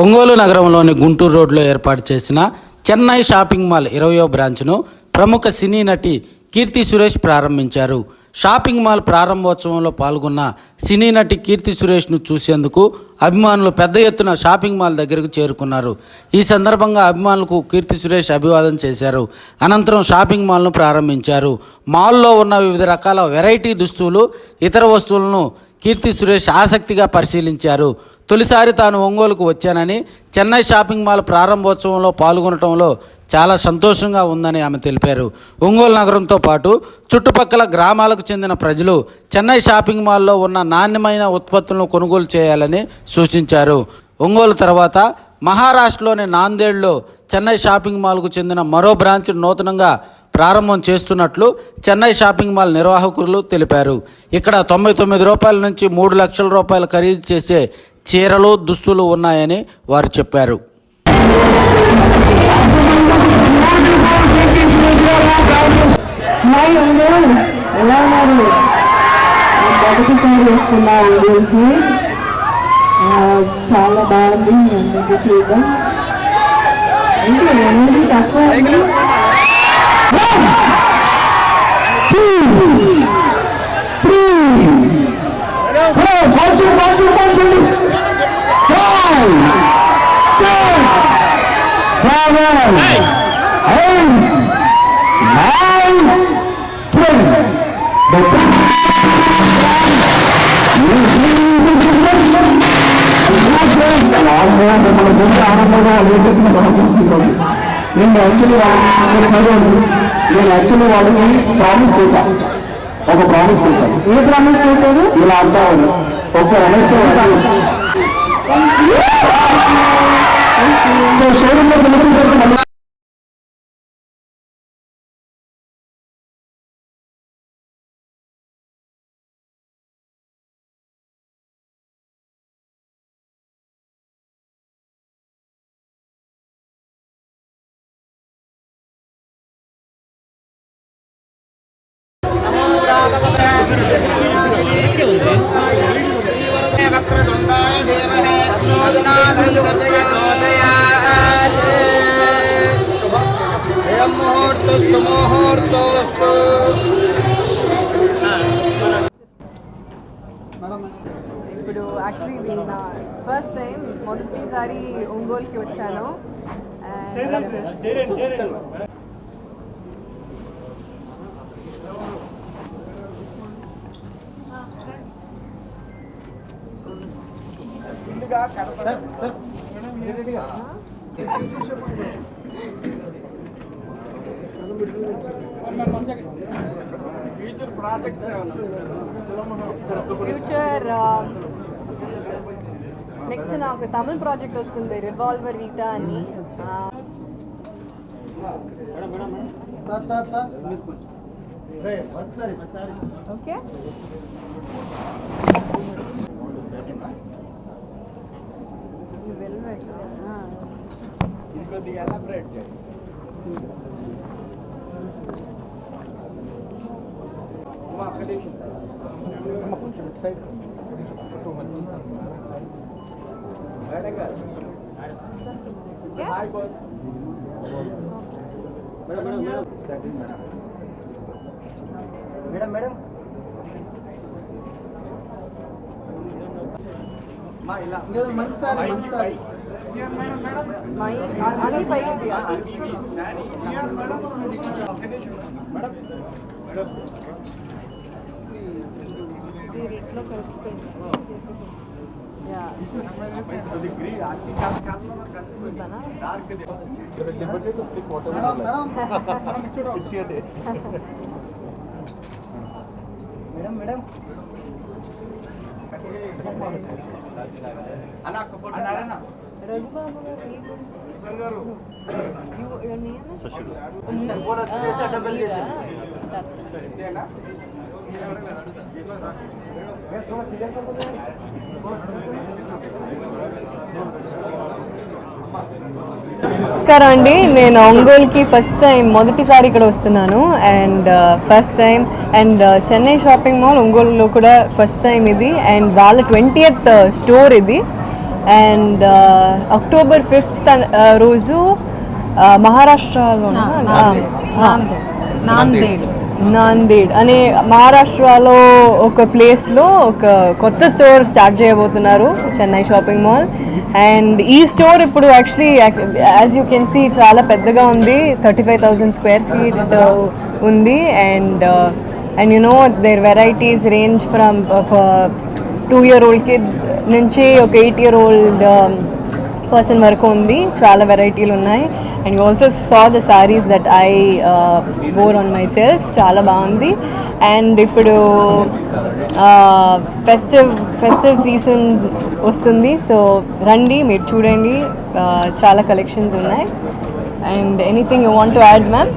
ఒంగోలు నగరంలోని గుంటూరు రోడ్లో ఏర్పాటు చేసిన చెన్నై షాపింగ్ మాల్ ఇరవయో బ్రాంచ్ను ప్రముఖ సినీ నటి కీర్తి సురేష్ ప్రారంభించారు. షాపింగ్ మాల్ ప్రారంభోత్సవంలో పాల్గొన్న సినీ నటి కీర్తి సురేష్ను చూసేందుకు అభిమానులు పెద్ద ఎత్తున షాపింగ్ మాల్ దగ్గరకు చేరుకున్నారు. ఈ సందర్భంగా అభిమానులకు కీర్తి సురేష్ అభివాదం చేశారు. అనంతరం షాపింగ్ మాల్ను ప్రారంభించారు. మాల్లో ఉన్న వివిధ రకాల వెరైటీ దుస్తులు ఇతర వస్తువులను కీర్తి సురేష్ ఆసక్తిగా పరిశీలించారు. తొలిసారి తాను ఒంగోలుకు వచ్చానని చెన్నై షాపింగ్ మాల్ ప్రారంభోత్సవంలో పాల్గొనడంలో చాలా సంతోషంగా ఉందని ఆమె తెలిపారు. ఒంగోలు నగరంతో పాటు చుట్టుపక్కల గ్రామాలకు చెందిన ప్రజలు చెన్నై షాపింగ్ మాల్లో ఉన్న నాణ్యమైన ఉత్పత్తులను కొనుగోలు చేయాలని సూచించారు. ఒంగోలు తర్వాత మహారాష్ట్రలోని నాందేడ్లో చెన్నై షాపింగ్ మాల్కు చెందిన మరో బ్రాంచ్ నూతనంగా ప్రారంభం చేస్తున్నట్లు చెన్నై షాపింగ్ మాల్ నిర్వాహకులు తెలిపారు. ఇక్కడ తొంభై తొమ్మిది రూపాయల నుంచి మూడు లక్షల రూపాయలు ఖరీదు చేసే చీరలు దుస్తులు ఉన్నాయని వారు చెప్పారు. చాలా బాగుంది అందరికీ చూద్దాం ఎనర్జీ తక్కువ నేను యాక్చువల్లీ వాళ్ళని నేను యాక్చువల్లీ వాళ్ళని ప్రామిస్ చేశాను ఒక ప్రామిస్ చేశాను ఏ ప్రామిస్ చేశారు ఇలా అంటా ఉంది ఒకసారి అనేస్తే ஸோ ஷோரூமில் முடிச்சுட்டு நம்ம वक्रतुण्डाय देवः మొదటిసారి ఒంగోలుకి వచ్చాను. ఫ్యూచర్ నెక్స్ట్ నాకు తమిళ ప్రాజెక్ట్ వస్తుంది రివాల్వర్ రీటా అని okay velvet okay madam madam మా ఇలా మై అన్ని పైకి తీయాలి యా మేడం మేడం అన్న సపోర్ట్ అన్న Raghubabu garu You- your to set up a relation. That- నమస్కారం అండి. నేను ఒంగోలుకి ఫస్ట్ టైం మొదటిసారి ఇక్కడ వస్తున్నాను. And first time and Chennai shopping mall ఒంగోలులో కూడా ఫస్ట్ టైం ఇది. అండ్ వాళ్ళ ట్వంటీ స్టోర్ ఇది. అండ్ అక్టోబర్ ఫిఫ్త్ రోజు uh, మహారాష్ట్రలో నాందేడ్ నాందేడ్ అనే మహారాష్ట్రలో ఒక ప్లేస్లో ఒక కొత్త స్టోర్ స్టార్ట్ చేయబోతున్నారు చెన్నై షాపింగ్ మాల్. అండ్ ఈ స్టోర్ ఇప్పుడు actually as you can see చాలా పెద్దగా ఉంది. Thirty five thousand square feet ఉంది. And and you know their varieties range from two year old kids నుంచి ఒక ఎయిట్ ఇయర్ ఓల్డ్ పర్సన్ వరకు ఉంది. చాలా వెరైటీలు ఉన్నాయి. And you also saw the saris that I wore on myself చాలా బాగుంది అండ్ ఇప్పుడు ఫెస్టివ్ ఫెస్టివ్ సీజన్ వస్తుంది సో రండి మీరు చూడండి చాలా కలెక్షన్స్ ఉన్నాయి and anything you want to add ma'am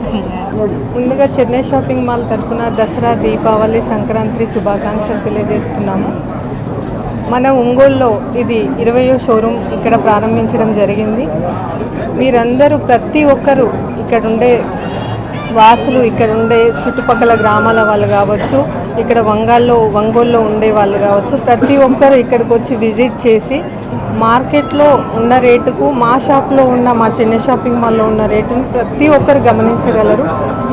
ముందుగా చెన్నై షాపింగ్ మాల్ తరఫున దసరా దీపావళి సంక్రాంతి శుభాకాంక్షలు తెలియజేస్తున్నాము. మన ఒంగోలులో ఇది ఇరవయో షోరూమ్ ఇక్కడ ప్రారంభించడం జరిగింది. మీరందరూ ప్రతి ఒక్కరూ ఇక్కడ ఉండే వాసులు ఇక్కడ ఉండే చుట్టుపక్కల గ్రామాల వాళ్ళు కావచ్చు ఇక్కడ వంగాల్లో వంగోల్లో ఉండే వాళ్ళు కావచ్చు. ప్రతి ఒక్కరు ఇక్కడికి వచ్చి విజిట్ చేసి మార్కెట్లో ఉన్న రేటుకు మా షాప్లో ఉన్న మా చిన్న షాపింగ్ మాల్లో ఉన్న రేటును ప్రతి ఒక్కరు గమనించగలరు.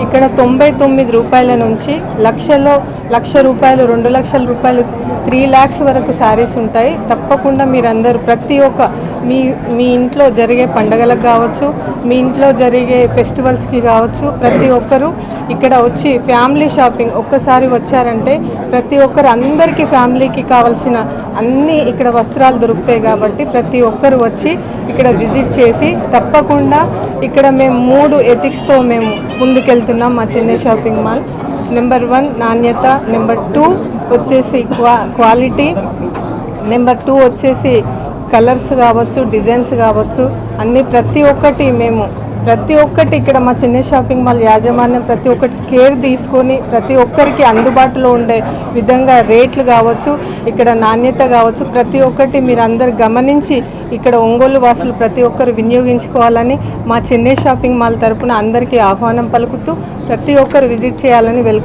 ఇక్కడ తొంభై తొమ్మిది రూపాయల నుంచి లక్షలో లక్ష రూపాయలు రెండు లక్షల రూపాయలు త్రీ ల్యాక్స్ వరకు శారీస్ ఉంటాయి. తప్పకుండా మీరందరూ ప్రతి ఒక్క మీ మీ ఇంట్లో జరిగే పండగలకు కావచ్చు మీ ఇంట్లో జరిగే ఫెస్టివల్స్కి కావచ్చు ప్రతి ఒక్కరు ఇక్కడ వచ్చి ఫ్యామిలీ షాపింగ్ ఒక్కసారి వచ్చారంటే ప్రతి ఒక్కరు అందరికీ ఫ్యామిలీకి కావాల్సిన అన్నీ ఇక్కడ వస్త్రాలు దొరుకుతాయి కాబట్టి ప్రతి ఒక్కరు వచ్చి ఇక్కడ విజిట్ చేసి తప్పకుండా ఇక్కడ మేము మూడు ఎథిక్స్తో మేము ముందుకెళ్తున్నాం మా Chennai shopping mall. Number one నాణ్యత నెంబర్ టూ వచ్చేసి క్వా క్వాలిటీ నెంబర్ టూ వచ్చేసి కలర్స్ కావచ్చు డిజైన్స్ కావచ్చు అన్ని ప్రతి ఒక్కటి మేము ప్రతి ఒక్కటి ఇక్కడ మా చిన్న షాపింగ్ మాల్ యాజమాన్యం ప్రతి ఒక్కటి కేర్ తీసుకొని ప్రతి ఒక్కరికి అందుబాటులో ఉండే విధంగా రేట్లు కావచ్చు ఇక్కడ నాణ్యత కావచ్చు ప్రతి ఒక్కటి మీరు అందరు గమనించి ఇక్కడ ఒంగోలు వాసులు ప్రతి ఒక్కరు వినియోగించుకోవాలని మా చెన్నై షాపింగ్ మాల్ తరపున అందరికీ ఆహ్వానం పలుకుతూ ప్రతి ఒక్కరు విజిట్ చేయాలని వెల్కమ్